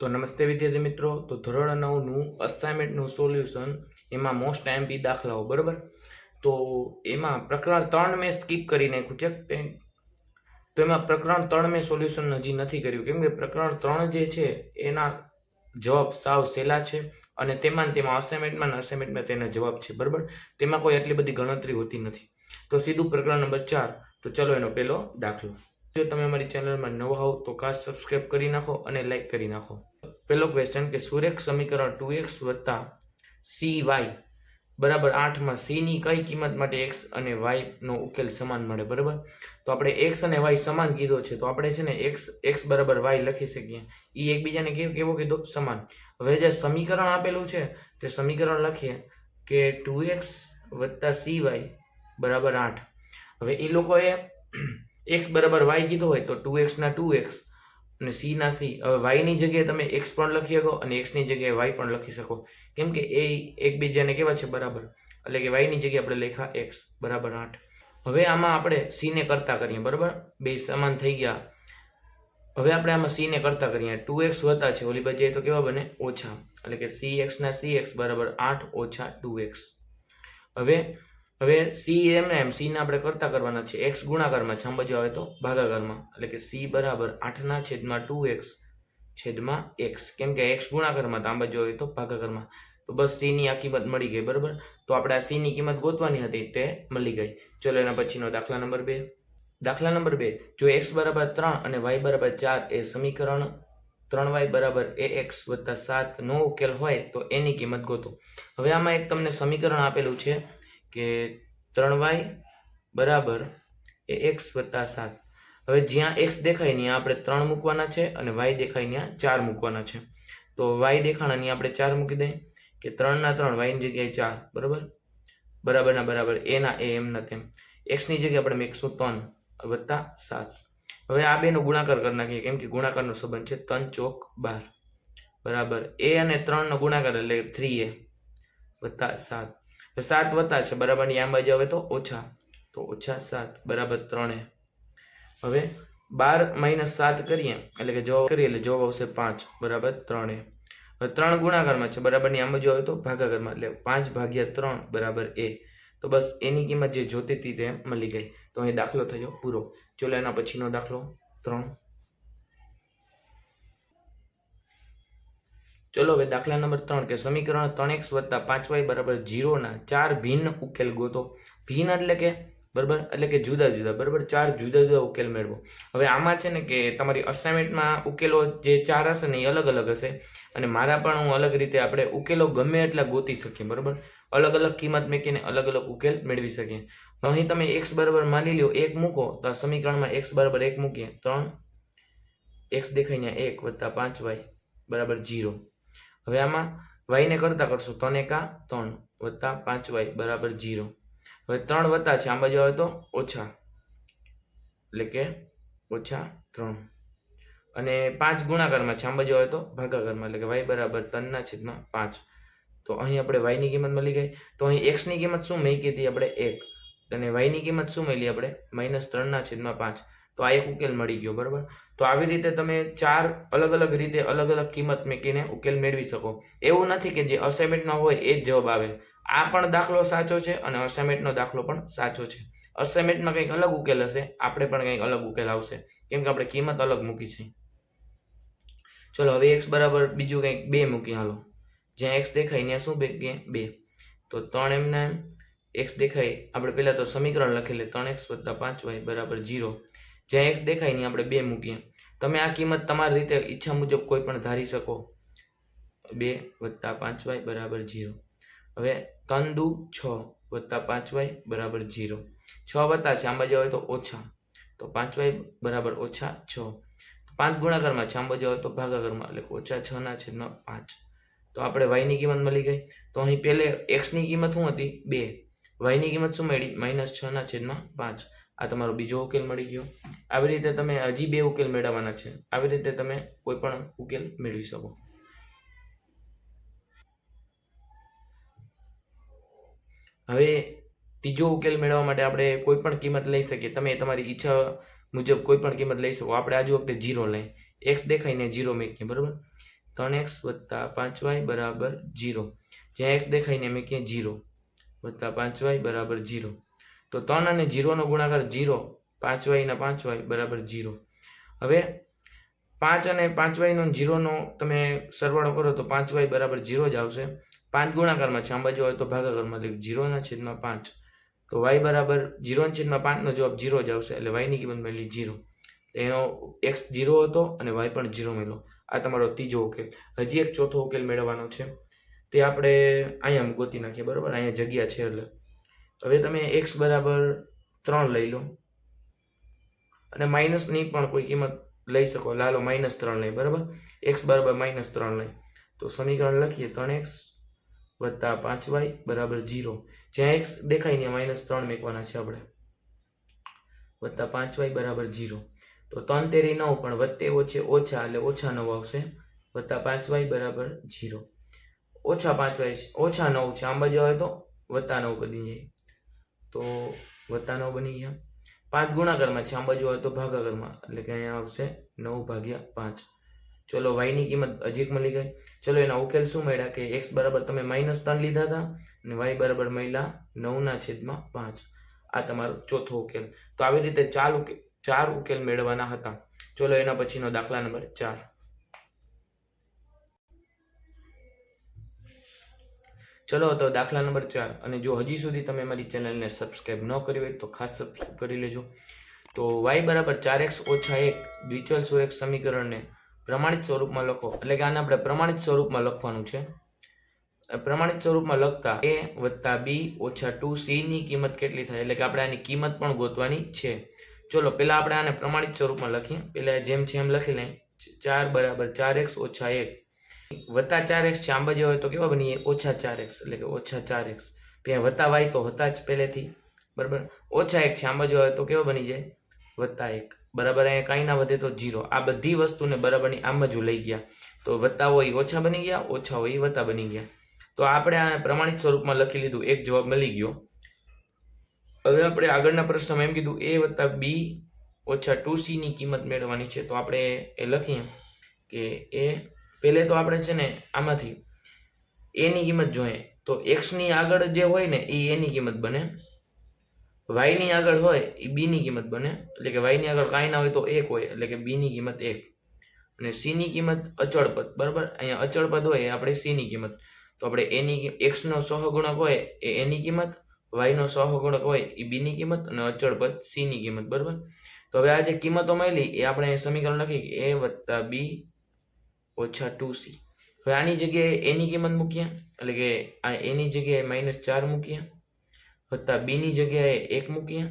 તો નમસ્તે વિદ્યાર્થી મિત્રો. તો ધોરણ નવનું અસાઇનમેન્ટનું સોલ્યુશન એમાં મોસ્ટ એમપી દાખલાઓ બરાબર? તો એમાં પ્રકરણ ત્રણ મેં સ્કીપ કરી નાખ્યું છે. તે- એમાં પ્રકરણ ત્રણ મેં સોલ્યુશન હજી નથી કર્યું. કેમ કે પ્રકરણ ત્રણ જે છે, એના જવાબ સાવ સહેલા છે અને તેમાં તેમાં અસાઇનમેન્ટમાં અસાઇનમેન્ટમાં તેના જવાબ છે, બરાબર? તેમાં કોઈ એટલી બધી ગણતરી હોતી નથી. તો સીધું પ્રકરણ નંબર ચાર. તો ચલો એનો પહેલો દાખલો. જો તમે અમારી ચેનલમાં નવા હોવ તો ખાસ સબસ્ક્રાઇબ કરી નાખો અને લાઇક કરી નાખો. પહેલો ક્વેશ્ચન કે સુરેખ સમીકરણ ટુ એક્સ વત્તા સી વાય બરાબર આઠમાં સીની કઈ કિંમત માટે એક્સ અને વાયનો ઉકેલ સમાન મળે, બરાબર? તો આપણે એક્સ અને વાય સમાન કીધો છે, તો આપણે છે ને એક્સ એક્સ બરાબર વાય લખી શકીએ. એ એકબીજાને કેવો કેવો કીધો? સમાન. હવે જે સમીકરણ આપેલું છે, તે સમીકરણ લખીએ કે ટુ એક્સ વત્તા સી વાય બરાબર આઠ. હવે એ લોકોએ એક્સ બરાબર વાય કીધો હોય તો ટુ એક્સના ટુ એક્સ અને સી ના સી હવે વાયની જગ્યાએ તમે એક્સ પણ લખી શકો અને એક્સની જગ્યાએ વાય પણ લખી શકો. કેમ કે એ એકબીજાને કેવા છે? બરાબર. એટલે કે વાયની જગ્યાએ આપણે લેખા એક્સ બરાબર આઠ. હવે આમાં આપણે સીને કરતા કરીએ, બરાબર? બે સમાન થઈ ગયા. હવે આપણે આમાં સીને કરતા કરીએ. ટુ એક્સ વત્તા છે, ઓલી બાજુ તો કેવા બને? ઓછા. એટલે કે સી એક્સના સી એક્સ બરાબર આઠ ઓછા ટુ એક્સ હવે હવે સી એમ ને એમ સીને આપણે કરતા કરવાના છે. એક્સ ગુણાકારમાં છમ બાજુ આવે તો ભાગાકારમાં. એટલે કે સી બરાબર આઠના છેદમાં ટુ એક્સ છેદમાં એક્સ કેમ કે એક્સ ગુણાકારમાં તો બાજુ આવે તો ભાગાકારમાં. તો બસ સીની આ કિંમત મળી ગઈ, બરાબર? તો આપણે આ સી ની કિંમત ગોતવાની હતી, તે મળી ગઈ. ચલો એના પછીનો દાખલા નંબર બે. દાખલા નંબર બે. જો એક્સ બરાબર ત્રણ અને વાય બરાબર ચાર એ સમીકરણ ત્રણ વાય બરાબર એ એક્સ વત્તા સાત નો ઉકેલ હોય તો એની કિંમત ગોતો. હવે આમાં એક તમને સમીકરણ આપેલું છે. કે ત્રણ વાય બરાબર એ એક્સ વત્તા સાત. હવે જ્યાં એક્સ દેખાય ત્યાં આપણે ત્રણ મૂકવાના છે અને વાય દેખાય ત્યાં ચાર મૂકવાના છે. તો વાય દેખાણા ત્યાં આપણે ચાર મૂકી દઈએ કે ત્રણના ત્રણ, વાયની જગ્યાએ ચાર. બરાબર? બરાબરના બરાબર. એના એ એમના તેમ. એક્સની જગ્યાએ આપણે એકસો ત્રણ વત્તા સાત. હવે આ બેનો ગુણાકાર કરી નાખીએ, કેમ કે ગુણાકારનો સંબંધ છે ત્રણ ચોક બાર. બરાબર. એ અને ત્રણનો ગુણાકાર એટલે થ્રી એ વત્તા સાત. સાત વત્તા છે બરાબરની આમ બાજુ આવે તો ઓછા. તો ઓછા સાત, બરાબર ત્રણે. હવે બાર માઇનસ સાત કરીએ, એટલે કે જવાબ કરીએ, એટલે જવાબ આવશે પાંચ, બરાબર ત્રણે. હવે ત્રણ ગુણાકારમાં છે બરાબરની આમ બાજુ આવે તો ભાગાકારમાં, એટલે પાંચ ભાગ્યા ત્રણ, બરાબર એ. તો બસ એની કિંમત જે જોતી હતી તે મળી ગઈ. તો અહીં દાખલો થયો પૂરો. ચલો એના પછીનો દાખલો, ત્રણ. ચલો હવે દાખલા નંબર ત્રણ, કે સમીકરણ ત્રણ એક્સ વત્તા પાંચ વાય બરાબર જીરોના ચાર ભિન્ન ઉકેલ ગોતો. ભિન્ન એટલે કે, બરાબર? એટલે કે જુદા જુદા, બરાબર? ચાર જુદા જુદા ઉકેલ મેળવો. હવે આમાં છે ને કે તમારી અસાઇનમેન્ટમાં ઉકેલો જે ચાર હશે ને એ અલગ અલગ હશે. અને મારા પણ હું અલગ રીતે આપણે ઉકેલો ગમે એટલા ગોતી શકીએ, બરાબર? અલગ અલગ કિંમત મૂકીને અલગ અલગ ઉકેલ મેળવી શકીએ. અહીં તમે એક્સ બરાબર માની લો એક મૂકો, તો આ સમીકરણમાં એક્સ બરાબર એક મૂકીએ. ત્રણ, એક્સ દેખાય ને એક વત્તા પાંચ વાય બરાબર જીરો. હવે આમાં વાયને કરતા કરશો ત્રણ એકા ત્રણ વત્તા પાંચ વાય બરાબર જીરો હવે ત્રણ વત્તા છે આ બાજુ આવે તો ઓછા. એટલે કે ઓછા ત્રણ. અને પાંચ ગુણાકારમાં છે આ બાજુ આવે તો ભાગાકારમાં. એટલે કે વાય બરાબર ત્રણના છેદમાં પાંચ. તો અહીં આપણે વાયની કિંમત મળી ગઈ. તો અહીં એક્સની કિંમત શું મેં હતી આપણે એક. અને વાયની કિંમત શું મળી આપણે? માઇનસ ત્રણના છેદમાં પાંચ. તો આ એક ઉકેલ મળી ગયો, બરાબર? તો આવી રીતે તમે ચાર અલગ અલગ રીતે અલગ અલગ કિંમત મૂકીને ઉકેલ મેળવી શકો. એવું નથી કે જે અસાઇનમેન્ટમાં હોય એ જ જવાબ આવે. આ પણ દાખલો સાચો છે અને અસાઇનમેન્ટનો દાખલો પણ સાચો છે. અસાઇનમેન્ટમાં કંઈક અલગ ઉકેલ હશે, આપણે પણ કંઈક અલગ ઉકેલ આવશે. કેમ કે આપણે કિંમત અલગ મૂકી છે. ચલો, હવે એક્સ બરાબર બીજું કંઈક બે મૂકી, હાલો. જ્યાં એક્સ દેખાય, ત્યાં શું બે બે તો ત્રણ એમના એમ. એક્સ દેખાય, આપણે પહેલાં તો સમીકરણ લખેલે ત્રણ એક્સ વત્તા પાંચ વાય બરાબર જીરો જ્યાં એક્સ દેખાય નહીં, આપણે બે મૂકીએ. તમે આ કિંમત તમારી રીતે ઈચ્છા મુજબ કોઈ પણ ધારી શકો. બે વત્તા પાંચ વાય બરાબર જીરો હવે ત્રણ દુ છ વત્તા પાંચ વાય બરાબર જીરો છ વત્તા છે, આંબા જવાય તો ઓછા. તો પાંચ વાય બરાબર ઓછા છ. પાંચ ગુણાકારમાં છે, આંબા જવાય તો ભાગાકારમાં. એટલે ઓછા છ ના છેદમાં પાંચ. તો આપણે વાયની કિંમત મળી ગઈ. તો અહીં પહેલે એક્સની કિંમત શું હતી? બે. વાયની કિંમત શું મળી? માઇનસ છ ના છેદમાં પાંચ. આ તમારો બીજો ઉકેલ મળી ગયો. આવી રીતે તમે હજી બે ઉકેલ મેળવવાના છે. આવી રીતે તમે કોઈ પણ ઉકેલ મેળવી શકો. હવે ત્રીજો ઉકેલ મેળવવા માટે આપણે કોઈ પણ કિંમત લઈ શકીએ. તમે તમારી ઈચ્છા મુજબ કોઈ પણ કિંમત લઈ શકો. આપણે આજુ વખતે જીરો લઈ. એક્સ દેખાઈને જીરો મૂકીએ, બરાબર? ત્રણ એક્સ વત્તા પાંચ વાય બરાબર જીરો. જ્યાં એક્સ દેખાઈને ક્યાં જીરો. વત્તા પાંચ વાય બરાબર જીરો. તો ત્રણ અને જીરોનો ગુણાકાર જીરો, પાંચ વાયના પાંચ વાય બરાબર જીરો. હવે પાંચ અને પાંચ વાયનો જીરોનો તમે સરવાળો કરો તો પાંચ વાય બરાબર જીરો જ આવશે. પાંચ ગુણાકારમાં છે આમ હોય તો ભાગાકારમાં એટલે જીરોના છેદમાં પાંચ. તો વાય બરાબર જીરોના છેદમાં પાંચનો જવાબ જીરો જ આવશે, એટલે વાયની કિંમત મળી જીરો. એનો એક્સ જીરો હતો અને વાય પણ જીરો મળ્યો. આ તમારો ત્રીજો ઉકેલ. હજી એક ચોથો ઉકેલ મેળવવાનો છે. તે આપણે અહીંયા ગોતી નાખીએ, બરાબર? અહીંયા જગ્યા છે એટલે. હવે તમે એક્સ બરાબર ત્રણ લઈ લો. અને માઇનસની પણ કોઈ કિંમત લઈ શકો. લાલો માઇનસ ત્રણ લઈ, બરાબર? એક્સ બરાબર માઇનસ ત્રણ લઈ. તો સમીકરણ લખીએ, ત્રણ એક્સ વત્તા પાંચ વાય બરાબર જીરો જ્યાં એક્સ દેખાય ને માઇનસ ત્રણ મેકવાના છે આપણે. વત્તા પાંચ વાય બરાબર જીરો તો ત્રણ તેરી નવ, પણ વત્તે ઓછે ઓછા, એટલે ઓછા નવ આવશે. વત્તા પાંચ વાય બરાબર જીરો ઓછા પાંચ વાય ઓછા નવ છે. આમ બાજુ આવે તો વત્તા નવ બની જાય. તો વત્તા નવ બની ગયા. પાંચ ગુણાકારમાં છે, આમ બાજુ આવે તો ભાગાકારમાં. એટલે કે અહીંયા આવશે નવ ભાગ્યા પાંચ. ચલો વાયની કિંમત અજીક મળી ગઈ. ચલો, એના ઉકેલ શું મળ્યા? કે એક્સ બરાબર તમે માઇનસ ત્રણ લીધા હતા અને વાય બરાબર મહિલા નવના છેદમાં પાંચ. આ તમારો ચોથો ઉકેલ. તો આવી રીતે ચાર ઉકેલ ચાર ઉકેલ મેળવવાના હતા. ચલો, એના પછીનો દાખલા નંબર ચાર. ચલો તો દાખલા નંબર ચાર. અને જો હજી સુધી તમે મારી ચેનલને સબસ્ક્રાઈબ ન કરી હોય તો ખાસ સબસ્ક્રાઈબ કરી લેજો. તો વાય બરાબર ચાર એક્સ ઓછા એક દ્વિચલ સુરેખ સમીકરણને પ્રમાણિત સ્વરૂપમાં લખો. એટલે કે આને આપણે પ્રમાણિત સ્વરૂપમાં લખવાનું છે. પ્રમાણિત સ્વરૂપમાં લખતા એ વત્તા બી ઓછા ટુ ની કિંમત કેટલી થાય? એટલે કે આપણે આની કિંમત પણ ગોતવાની છે. ચલો પહેલા આપણે આને પ્રમાણિત સ્વરૂપમાં લખીએ. પહેલાં જેમ છે એમ લખી લઈએ ચાર બરાબર ચાર એક્સ ઓછા એક વત્તા ચાર એક્સ છે આમ બાજુ હોય તો કેવા બનીએ? ઓછા ચાર એક્સ, એટલે કે ઓછા ચાર એક્સ. ત્યાં વત્તા વાય તો હતા જ પહેલેથી. બરાબર? ઓછા એક છે આમ બાજુ હોય તો કેવા બની જાય? વત્તા એક. બરાબર? અહીંયા કાંઈ ના વધે તો જીરો આ બધી વસ્તુને બરાબરની આમ જ લઈ ગયા. તો વત્તા હોય ઓછા બની ગયા, ઓછા હોય વત્તા બની ગયા. તો આપણે આને પ્રમાણિત સ્વરૂપમાં લખી લીધું. એક જવાબ મળી ગયો. હવે આપણે આગળના પ્રશ્નમાં એમ કીધું, એ વત્તા બી ઓછા ટુ સીની કિંમત મેળવવાની છે. તો આપણે એ લખીએ કે એ પહેલે તો આપણે છે ને આમાંથી એની કિંમત જોઈએ. તો એક્સની આગળ જે હોય ને, એ એની કિંમત બને. વાયની આગળ હોય, એ બીની કિંમત બને. એટલે કે વાયની આગળ કાંઈ ના હોય તો એક હોય, એટલે કે બીની કિંમત એક. અને સીની કિંમત અચળ પદ, બરાબર? અહીંયા અચળ પદ હોય, એ આપણે સીની કિંમત. તો આપણે એની એક્સનો સહગુણક હોય, એ એની કિંમત. વાયનો સહગુણક હોય, એ બીની કિંમત. અને અચળ પદ સીની કિંમત, બરાબર? તો હવે આ જે કિંમતો મળી, એ આપણે સમીકરણ લખી એ વત્તા બી ઓછા ટુ સી. હવે આની જગ્યાએ એની કિંમત મૂકીએ. એટલે કે આ એની જગ્યાએ માઇનસ ચાર મૂકીએ. વત્તા બીની જગ્યાએ એક મૂકીએ.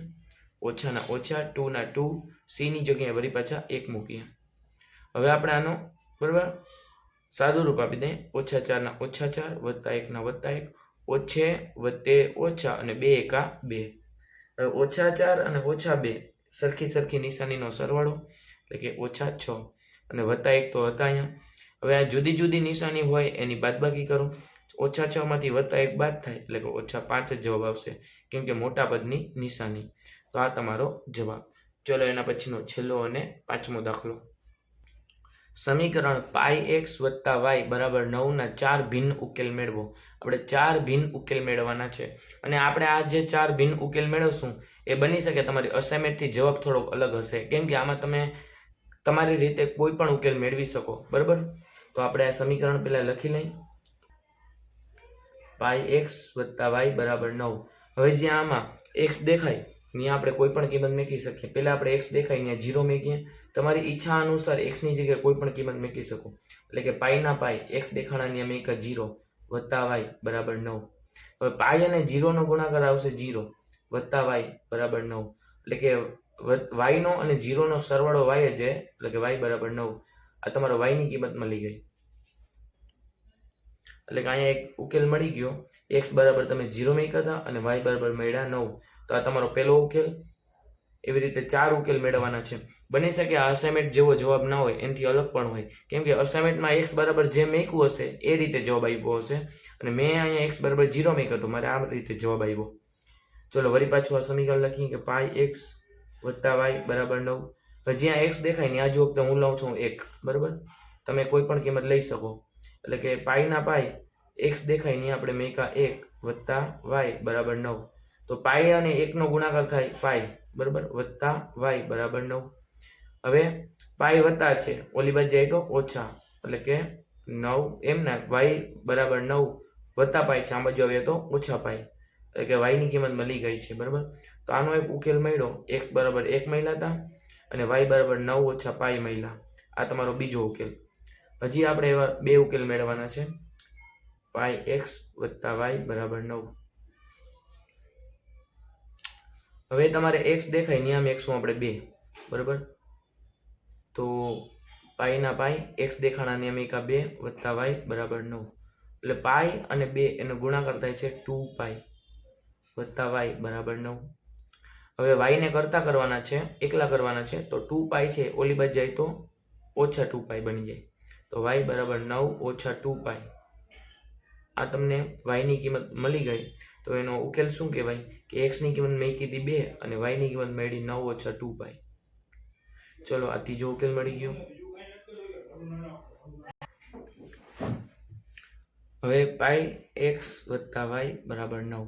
ઓછાના ઓછા ટુના ટુ સીની જગ્યાએ વળી પાછા એક મૂકીએ. હવે આપણે આનો, બરાબર? સાદું રૂપ આપી દઈએ. ઓછા ચારના ઓછા ચાર, વત્તા એકના વત્તા એક, ઓછે વત્તે ઓછા અને બે એકા બે. હવે ઓછા ચાર અને ઓછા બે, સરખી સરખી નિશાનીનો સરવાળો. એટલે કે ઓછા છ. અને વત્તા એક તો હતા અહીંયા. હવે આ જુદી જુદી નિશાની હોય, એની બાદબાકી કરો. ઓછા છ માંથી વત્તા એક બાદ થાય, એટલે કે ઓછા પાંચ જ જવાબ આવશે, કેમ કે મોટા પદની નિશાની. તો આ તમારો જવાબ. ચલો એના પછીનો છેલ્લો અને પાંચમો દાખલો. સમીકરણ પાઈ એક્સ વત્તા વાય બરાબર નવના ચાર ભિન્ન ઉકેલ મેળવો. આપણે ચાર ભિન્ન ઉકેલ મેળવવાના છે. અને આપણે આ જે ચાર ભિન્ન ઉકેલ મેળવશું, એ બની શકે તમારી અસાઇનમેન્ટથી જવાબ થોડોક અલગ હશે. કેમ કે આમાં તમે તમારી રીતે કોઈ પણ ઉકેલ મેળવી શકો. બરાબર? તો આપણે આ સમીકરણ પહેલાં લખી લઈએ. પાઈ એક્સ વત્તા વાય બરાબર નવ. હવે જ્યાં આમાં એક્સ દેખાય ત્યાં આપણે કોઈ પણ કિંમત મેકી શકીએ. પહેલાં આપણે એક્સ દેખાય ત્યાં જીરો મેકીએ. તમારી ઈચ્છા અનુસાર એક્સની જગ્યાએ કોઈ પણ કિંમત મેકી શકો. એટલે કે પાઈના પાઈ એક્સ દેખાણા ત્યાં મેક જીરો વત્તા વાય બરાબર નવ. હવે પાઈ અને જીરોનો ગુણાકાર આવશે જીરો વત્તા વાય બરાબર નવ. એટલે કે વાયનો અને જીરોનો સરવાળો વાય જ એટલે કે વાય બરાબર નવ. આ તમારો વાયની કિંમત મળી ગઈ. એટલે કે અહીંયા એક ઉકેલ મળી ગયો. એક્સ બરાબર તમે જીરો મેક્યા હતા અને વાય બરાબર મળ્યા નવ. તો આ તમારો પહેલો ઉકેલ. એવી રીતે ચાર ઉકેલ મેળવવાના છે. બની શકે આ અસાઇનમેન્ટ જેવો જવાબ ના હોય, એનાથી અલગ પણ હોય. કેમ કે અસાઇનમેન્ટમાં એક્સ બરાબર જે મેકવું હશે, એ રીતે જવાબ આવ્યો હશે. અને મેં અહીંયા એક્સ બરાબર જીરો મેક્યો હતો મારે આ રીતે જવાબ આવ્યો ચલો વળી પાછું આ સમીકરણ લખીએ કે પાય એક્સ વત્તા વાય બરાબર નવ. હજી આ એક્સ દેખાય ને, આ જો વખતે હું લઉં છું એક. બરાબર? તમે કોઈ પણ કિંમત લઈ શકો. એટલે કે પાઈના પાઈ એક્સ દેખાય નહીં, આપણે મેકા એક વત્તા વાય બરાબર નવ. તો પાઈ અને એકનો ગુણાકાર થાય પાઈ, બરાબર? વત્તા વાય બરાબર નવ. હવે પાઈ વત્તા છે, ઓલી બાજુ જાય તો ઓછા. એટલે કે નવ એમ ના વાય બરાબર નવ વત્તા પાઈ છે આ બાજુ આવીએ તો ઓછા પાઈ. એટલે કે વાયની કિંમત મળી ગઈ છે, બરાબર? તો આનો એક ઉકેલ મળ્યો એક્સ બરાબર એક મળ્યા હતા અને વાય બરાબર નવ ઓછા પાઈ મળ્યા. આ તમારો બીજો ઉકેલ. હજી આપણે એવા બે ઉકેલ મેળવવાના છે. પાઈ એક્સ વત્તા વાય બરાબર નવ. હવે તમારે એક્સ દેખાય, નિયમ એકસો આપણે બે, બરાબર? તો પાઈના પાઈ, એક્સ દેખાણા નિયમિકા બે વત્તા વાય બરાબર નવ. એટલે પાઈ અને બે એનો ગુણાકાર થાય છે ટુ પાઈ વત્તા વાય બરાબર નવ. હવે વાયને કરતા કરવાના છે, એકલા કરવાના છે, તો ટુ પાઈ છે, ઓલી બાજુ જાય તો ઓછા ટુ પાઈ બની જાય. તો વાય બરાબર નવ ઓછા ટુ પાઈ. આ તમને વાયની કિંમત મળી ગઈ. તો એનો ઉકેલ શું કહેવાય? કે એક્સની કિંમત મેં કીધી બે અને વાયની કિંમત મળી નવ ઓછા ટુ પાઈ. ચલો, આ ત્રીજો ઉકેલ મળી ગયો. હવે પાઈ એક્સ વત્તા વાય બરાબર નવ.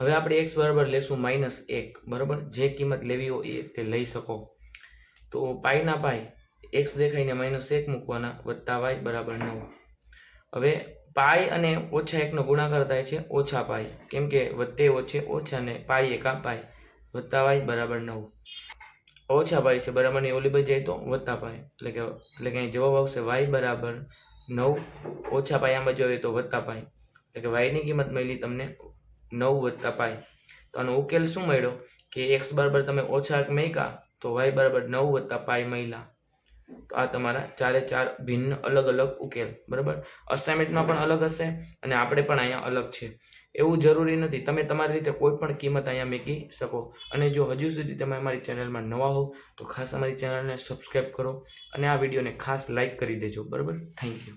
હવે આપણે એક્સ બરાબર લેશું માઇનસ એક. બરાબર? જે કિંમત લેવી હોય એ તે લઈ શકો. તો પાઈના પાઈ એક્સ દેખાઈને માઇનસ એક મૂકવાના, વત્તા વાય બરાબર નવ. હવે પાય અને ઓછા એકનો ગુણાકાર થાય છે ઓછા પાય કેમ કે વત્તે ઓછે ઓછા ને પાય એકા પાય વત્તા વાય બરાબર નવ. ઓછા પાય છે, બરાબરની ઓલી બાજુ જાય તો વત્તા પાય એટલે કે એટલે કે અહીં જવાબ આવશે વાય બરાબર નવ, ઓછા પાય આમાં જોઈએ તો વત્તા પાય એટલે કે વાયની કિંમત મળી તમને નવ વત્તા પાય તો આનો ઉકેલ શું મળ્યો? કે એક્સ બરાબર તમે ઓછા મેકા તો વાય બરાબર નવ વત્તા પાય મળ્યા. આ તમારા ચારે ચાર ભિન્ન અલગ અલગ ઉકેલ, બરાબર? અસાઇનમેન્ટમાં પણ અલગ હશે અને આપણે પણ અહીંયા અલગ છે. એવું જરૂરી નથી. તમે તમારી રીતે કોઈ પણ કિંમત અહીંયા મેકી શકો. અને જો હજુ સુધી તમે અમારી ચેનલમાં નવા હો તો ખાસ અમારી ચેનલને સબસ્ક્રાઈબ કરો અને આ વિડીયોને ખાસ લાઈક કરી દેજો, બરાબર? Thank you